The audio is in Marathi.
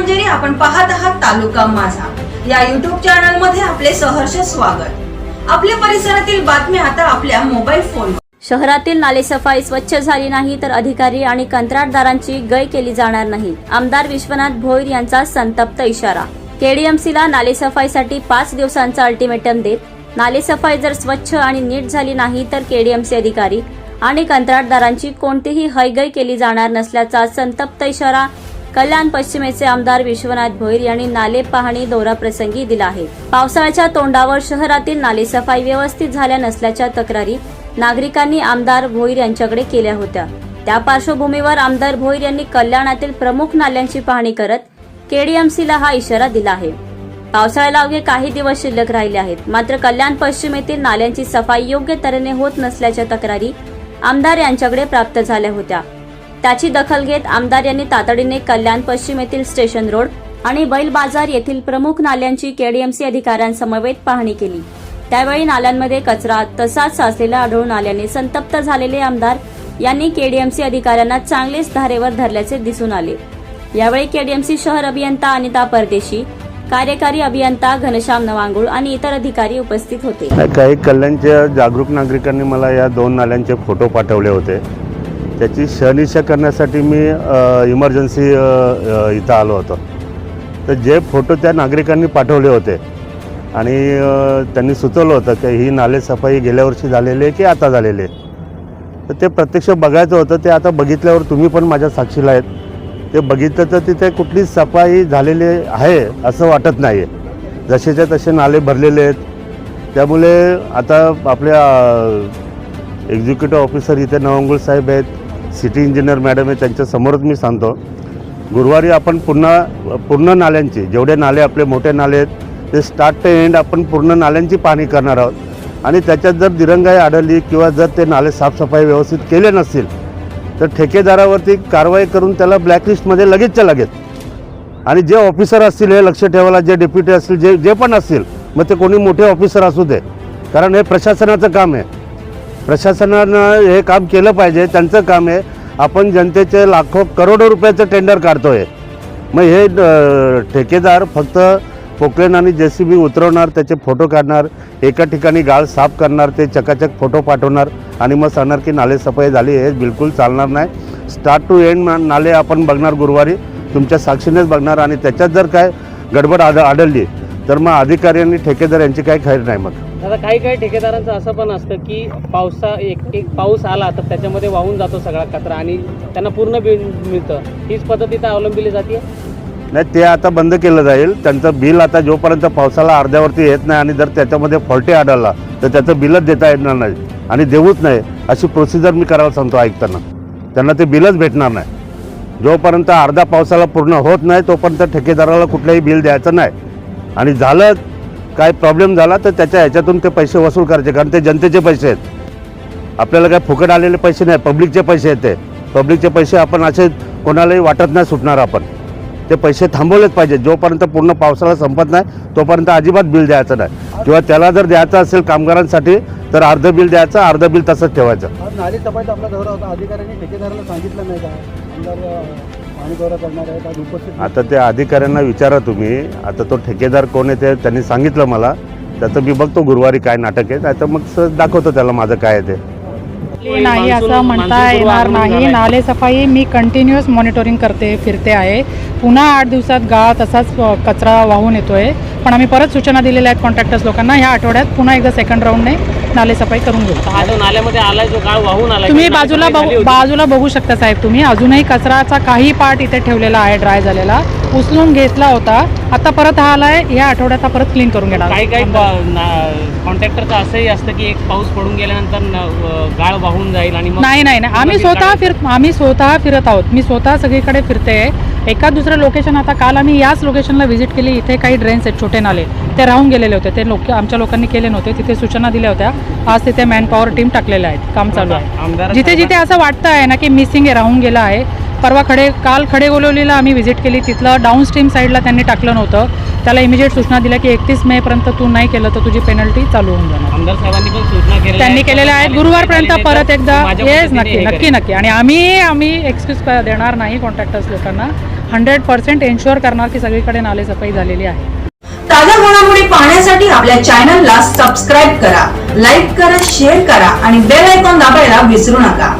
मंजिरी आपण पाहत आहात तालुका माझा. या युट्यूब चॅनलमध्ये आपले सहर्ष स्वागत. आपल्या परिसरातील बातम्या आता आपल्या मोबाईल फोन शहरातील नालेसफाई स्वच्छ झाली नाही तर अधिकारी आणि कंत्राटदारांची गय केली जाणार नाही. आमदार विश्वनाथ भोईर यांचा संतप्त इशारा. केडीएमसीला नालेसफाईसाठी पाच दिवसांचा अल्टिमेटम देत नालेसफाई जर स्वच्छ आणि नीट झाली नाही तर केडीएमसी अधिकारी आणि कंत्राटदारांची कोणतीही हयगय केली जाणार नसल्याचा संतप्त इशारा कल्याण पश्चिमेचे आमदार विश्वनाथ भोईर यांनी नाले पाहणी दौरा प्रसंगी दिला आहे. पावसाळ्याच्या तोंडावर शहरातील नालेसफाई व्यवस्थित झाल्या नसल्याच्या तक्रारी नागरिकांनी आमदार भोईर यांच्याकडे केल्या होत्या. त्या पार्श्वभूमीवर आमदार भोईर यांनी कल्याणातील प्रमुख नाल्यांची पाहणी करत केडीएमसीला हा इशारा दिला आहे. पावसाळ्याला अवघे काही दिवस शिल्लक राहिले आहेत. मात्र कल्याण पश्चिम येथील नाल्यांची सफाई योग्य तऱ्हेने होत नसल्याच्या तक्रारी आमदार यांच्याकडे प्राप्त झाल्या होत्या. त्याची दखल घेत आमदार यांनी तातडीने कल्याण पश्चिम येथील स्टेशन रोड आणि बैल बाजार येथील प्रमुख नाल्यांची केडीएमसी अधिकाऱ्यांसमवेत पाहणी केली. त्यावेळी नाल्यांमध्ये कचरा तसाच साचलेला आढळून आल्याने संतप्त झालेले आमदार यांनी केडीएमसी अधिकाऱ्यांना चांगलेच धारेवर धरल्याचे दिसून आले. यावेळी केडीएमसी शहर अभियंता अनिता परदेशी कार्यकारी अभियंता घनश्याम नवांगुळ आणि इतर अधिकारी उपस्थित होते. काही कल्याणच्या जागरूक नागरिकांनी मला या दोन नाल्यांचे फोटो पाठवले होते. त्याची शहनिशा करण्यासाठी मी इमर्जन्सी इथं आलो होतो. तर जे फोटो त्या नागरिकांनी पाठवले होते आणि त्यांनी सुचवलं होतं की ही नाले सफाई गेल्या वर्षी झालेली आहे की आता झालेली आहे. तर ते प्रत्यक्ष बघायचं होतं ते आता बघितल्यावर तुम्ही पण माझ्या साक्षीला आहेत. ते बघितलं तर तिथे कुठली सफाई झालेली आहे असं वाटत नाही आहे जसेच्या तसे नाले भरलेले आहेत. त्यामुळे आता आपल्या एक्झिक्युटिव्ह ऑफिसर इथे नवंगुळ साहेब आहेत. सिटी इंजिनियर मॅडम आहे त्यांच्यासमोरच मी सांगतो. गुरुवारी आपण पुन्हा पूर्ण नाल्यांची जेवढे नाले आपले मोठे नाले आहेत ते स्टार्ट ते एंड आपण पूर्ण नाल्यांची पाहणी करणार आहोत. आणि त्याच्यात जर दिरंगाई आढळली किंवा जर ते नाले साफसफाई व्यवस्थित केले नसतील तर ठेकेदारावरती कारवाई करून त्याला ब्लॅकलिस्टमध्ये लगेचच्या लगेच आणि जे ऑफिसर असतील हे लक्ष ठेवायला जे डेप्युटी असतील जे जे पण असतील मग ते कोणी मोठे ऑफिसर असू दे. कारण हे प्रशासनाचं काम आहे. प्रशासनानं हे काम केलं पाहिजे त्यांचं काम आहे. आपण जनतेचे लाखो करोडो रुपयाचं टेंडर काढतोय. मग हे ठेकेदार फक्त पोकलेन आणि जे सी बी उतरवणार त्याचे फोटो काढणार एका ठिकाणी गाळ साफ करणार ते चकाचक फोटो पाठवणार आणि मग सांगणार की नाले सफाई झाली हे बिलकुल चालणार नाही. स्टार्ट टू एंड नाले आपण बघणार गुरुवारी तुमच्या साक्षीनेच बघणार आणि त्याच्यात जर काय गडबड आढळली तर मग अधिकारी आणि ठेकेदार यांची काही खैर नाही मग. आता काही काही ठेकेदारांचं असं पण असतं की पावसा एक एक पाऊस आला तर त्याच्यामध्ये वाहून जातो सगळा कचरा आणि त्यांना पूर्ण बिल मिळतं. हीच पद्धत इथं अवलंबिली जाते नाही ते आता बंद केलं जाईल. त्यांचं बिल आता जोपर्यंत पावसाला अर्ध्यावरती येत नाही आणि जर त्याच्यामध्ये फॉल्टी आढळला तर त्याचं बिलच देता येणार नाही आणि देऊच नाही. अशी प्रोसिजर मी करायला सांगतो ऐकताना त्यांना ते बिलच भेटणार नाही. जोपर्यंत अर्धा पावसाला पूर्ण होत नाही तोपर्यंत ठेकेदाराला कुठलंही बिल द्यायचं नाही. आणि झालं काय प्रॉब्लेम झाला तर त्याच्या ह्याच्यातून ते पैसे वसूल करायचे कारण ते जनतेचे पैसे आहेत. आपल्याला काय फुकट आलेले पैसे नाही पब्लिकचे पैसे आहेत ते. पब्लिकचे पैसे आपण असे कोणालाही वाटत नाही सुटणार आपण. ते पैसे थांबवलेच पाहिजे. जोपर्यंत पूर्ण पावसाळा संपत नाही तोपर्यंत अजिबात बिल द्यायचं नाही. किंवा त्याला जर द्यायचं असेल कामगारांसाठी तर अर्ध बिल द्यायचं अर्ध बिल तसंच ठेवायचं. नाली सफाईचा आपला दौरा होता. अधिकाऱ्यांनी ठेकेदाराला सांगितलं नाही का? आता त्या अधिकाऱ्यांना विचारा तुम्ही. आता तो ठेकेदार कोण आहे ते त्यांनी सांगितलं मला. त्याचं मी बघतो गुरुवारी काय नाटक आहे. नाही तर मग दाखवतो त्याला माझं काय आहे ते. नाही असं म्हणता येणार नाही. नाले सफाई मी कंटिन्युअस मॉनिटरिंग करते फिरते आहे. पुन्हा आठ दिवसात गाळ तसाच कचरा वाहून येतोय. पण आम्ही परत सूचना दिलेल्या आहेत कॉन्ट्रॅक्टर्स लोकांना. ह्या आठवड्यात पुन्हा एकदा सेकंड राऊंडने नाले सफाई करून घेऊ. हा जो नाल्यामध्ये आलाय जो गाळ वाहून आलाय तुम्ही बाजूला बघू. बाजूला बघू शकता साहेब तुम्ही. अजूनही कचराचा काही पार्ट इथे ठेवलेला आहे ड्राय झालेला. उचलून घेतला होता. आता परत हा आलाय या आठवड्यात परत क्लीन करून घेणार. काही काही कॉन्ट्रॅक्टरचं असंही असतं की एक पाऊस पडून गेल्यानंतर गाळ वाहून जाईल आणि नाही नाही नाही. आम्ही स्वतः फिर आम्ही स्वतः फिरत आहोत. मी स्वतः सगळीकडे फिरते एका दुसरं लोकेशन आता काल आम्ही याच लोकेशनला व्हिजिट केली. इथे काही ड्रेन्स आहेत छोटे नाले. ते राहून गेलेले होते. ते लोक आमच्या लोकांनी केले नव्हते. तिथे सूचना दिल्या होत्या. आज तिथे मॅन पॉवर टीम टाकलेल्या आहेत. काम चालू आहे. जिथे जिथे असं वाटतं आहे ना की मिसिंग आहे राहून गेलं आहे परवा खडे काल खडेगोलवलीला आम्ही व्हिजिट केली. तिथलं डाऊन स्ट्रीम साईडला त्यांनी टाकलं नव्हतं. त्याला इमिजिएट सूचना दिल्या की एकतीस मेपर्यंत तू नाही केलं तर तुझी पेनल्टी चालू होऊन जाणार. आमदार साहेबांनी पण सूचना केल्या त्यांनी केलेल्या आहेत. गुरुवारपर्यंत परत एकदा येस नक्की हे नक्की. नक्की. आणि आम्ही आम्ही एक्सक्यूज देणार नाही कॉन्ट्रॅक्टर्स लोकांना. हंड्रेड पर्सेंट एन्श्युअर करणार की सगळीकडे नालेसफाई झालेली आहे. ताज्या घडामोडी पाहण्यासाठी आपल्या चॅनलला सबस्क्राईब करा लाईक करा शेअर करा आणि बेल आयकॉन दाबायला विसरू नका.